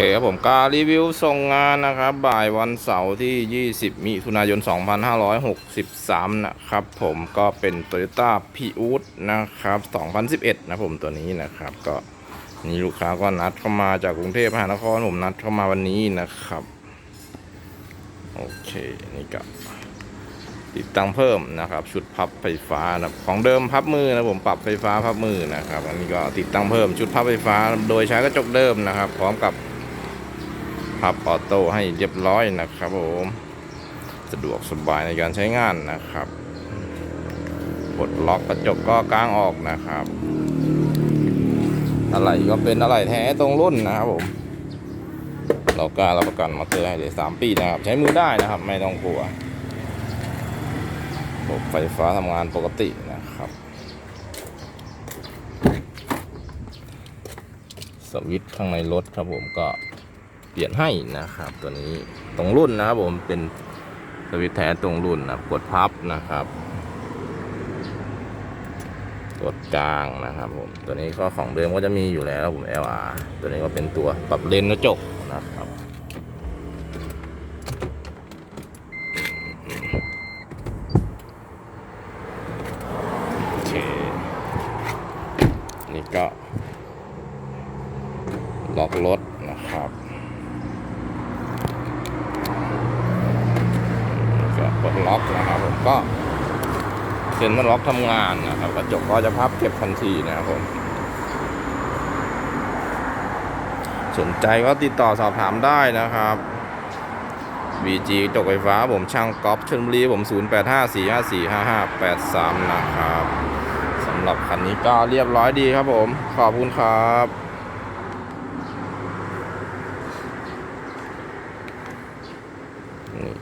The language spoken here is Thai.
เคครับผมการรีวิวส่งงานนะครับ บ่ายวันเสาร์ที่ 20 มิถุนายน 2563 นะครับ ผมก็เป็น Toyota p r i u s นะครับ 2011 นะผมตัวนี้นะครับ ก็นี่ลูกค้าก็นัดเข้ามาจากกรุงเทพมหานครผมนัดเข้ามาวันนี้นะครับ โอเค นี่ก็ติดตั้งเพิ่มนะครับ ชุดพับไฟฟ้านะของเดิมพับมือนะผมปรับไฟฟ้าพับมือนะครับ อันนี้ก็ติดตั้งเพิ่มชุดพับไฟฟ้า โดยใช้กระจกเดิมนะครับ พร้อมกับ พับออโต้ให้เรียบร้อยนะครับผมสะดวกสบายในการใช้งานนะครับปลดล็อกกระจกก็กางออกนะครับ อะไรก็เป็นอะไรแท้ตรงรุ่นนะครับผมเรากล้ารับประกันมาเตอร์ให้เลยสามปีนะครับ ใช้มือได้นะครับ ไม่ต้องกลัวระบบไฟฟ้าทำงานปกตินะครับสวิตช์ข้างในรถครับผมก็ ลี่ยนให้นะครับ ตัวนี้ตรงรุ่นนะครับผมเป็นสวิตช์แท้ตรงรุ่นนะกดพับนะครับ กดกลางนะครับผมตัวนี้ก็ของเดิมก็จะมีอยู่แล้วผม LR ตัวนี้ก็เป็นตัวปรับเลนส์กระจกนะครับโอเคนี่ก็ล็อกรถนะครับก็กด ล็อกนะครับผมก็เซ็นล็อกทำงานนะครับกระจกก็จะพับเก็บทันทีนะครับผมสนใจก็ติดต่อสอบถามได้นะครับ BG จกไฟฟ้าผมช่างก๊อฟชลบุรีผม 0854545583 นะครับสำหรับคันนี้ก็เรียบร้อยดีครับผม ขอบคุณครับนี่